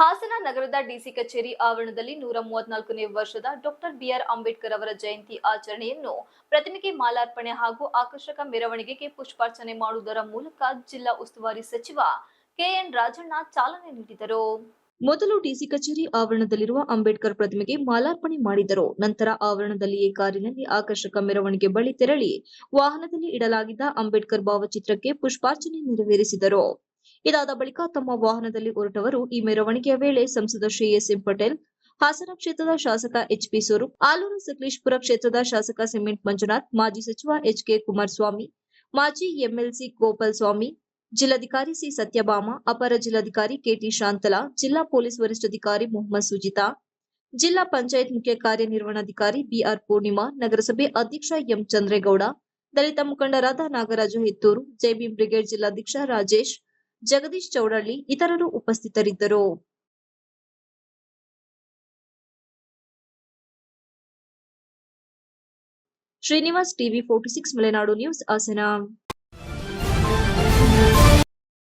ನಗರದ ಡಿಸಿ ಕಚೇರಿ ಆವರಣದಲ್ಲಿ ನೂರ ಮೂವತ್ನಾಲ್ಕನೇ ವರ್ಷದ ಡಾಕ್ಟರ್ ಬಿಆರ್ ಅಂಬೇಡ್ಕರ್ ಅವರ ಜಯಂತಿ ಆಚರಣೆಯನ್ನು ಪ್ರತಿಮೆಗೆ ಮಾಲಾರ್ಪಣೆ ಹಾಗೂ ಆಕರ್ಷಕ ಮೆರವಣಿಗೆಗೆ ಪುಷ್ಪಾರ್ಚನೆ ಮಾಡುವುದರ ಮೂಲಕ ಜಿಲ್ಲಾ ಉಸ್ತುವಾರಿ ಸಚಿವ ಕೆಎನ್ ರಾಜಣ್ಣ ಚಾಲನೆ ನೀಡಿದರು. ಮೊದಲು ಡಿಸಿ ಕಚೇರಿ ಆವರಣದಲ್ಲಿರುವ ಅಂಬೇಡ್ಕರ್ ಪ್ರತಿಮೆಗೆ ಮಾಲಾರ್ಪಣೆ ಮಾಡಿದರು. ನಂತರ ಆವರಣದಲ್ಲಿಯೇ ಕಾರಿನಲ್ಲಿ ಆಕರ್ಷಕ ಮೆರವಣಿಗೆ ಬಳಿ ತೆರಳಿ ವಾಹನದಲ್ಲಿ ಇಡಲಾಗಿದ್ದ ಅಂಬೇಡ್ಕರ್ ಭಾವಚಿತ್ರಕ್ಕೆ ಪುಷ್ಪಾರ್ಚನೆ ನೆರವೇರಿಸಿದರು. ಇದಾದ ಬಳಿಕ ತಮ್ಮ ವಾಹನದಲ್ಲಿ ಹೊರಟವರು ಈ ಮೆರವಣಿಗೆಯ ವೇಳೆ ಸಂಸದ ಶ್ರೀ ಎಸ್ ಎಂ ಪಟೇಲ್, ಹಾಸನ ಕ್ಷೇತ್ರದ ಶಾಸಕ ಎಚ್ ಪಿ ಸ್ವರೂಪ್ ಆಲೂರು ಸಕಲೇಶ್ಪುರ ಕ್ಷೇತ್ರದ ಶಾಸಕ ಸಿಮೆಂಟ್ ಮಂಜುನಾಥ್, ಮಾಜಿ ಸಚಿವ ಎಚ್ ಕೆ ಕುಮಾರಸ್ವಾಮಿ, ಮಾಜಿ ಎಂಎಲ್ಸಿ ಗೋಪಾಲ್ ಸ್ವಾಮಿ ಜಿಲ್ಲಾಧಿಕಾರಿ ಸಿ ಸತ್ಯಭಾಮ, ಅಪರ ಜಿಲ್ಲಾಧಿಕಾರಿ ಕೆಟಿ ಶಾಂತಲಾ, ಜಿಲ್ಲಾ ಪೊಲೀಸ್ ವರಿಷ್ಠಾಧಿಕಾರಿ ಮೊಹಮ್ಮದ್ ಸುಜಿತಾ, ಜಿಲ್ಲಾ ಪಂಚಾಯತ್ ಮುಖ್ಯ ಕಾರ್ಯನಿರ್ವಹಣಾಧಿಕಾರಿ ಬಿಆರ್ ಪೂರ್ಣಿಮಾ, ನಗರಸಭೆ ಅಧ್ಯಕ್ಷ ಎಂ ಚಂದ್ರೇಗೌಡ, ದಲಿತ ಮುಖಂಡರಾದ ನಾಗರಾಜು ಹೆತ್ತೂರು ಜೆಬಿ ಬ್ರಿಗೇಡ್ ಜಿಲ್ಲಾಧ್ಯಕ್ಷ ರಾಜೇಶ್ ಜಗದೀಶ್ ಚೌಡಳ್ಳಿ ಇತರರು ಉಪಸ್ಥಿತರಿದ್ದರು. Srinivas TV forty six Malenadu news Hassan.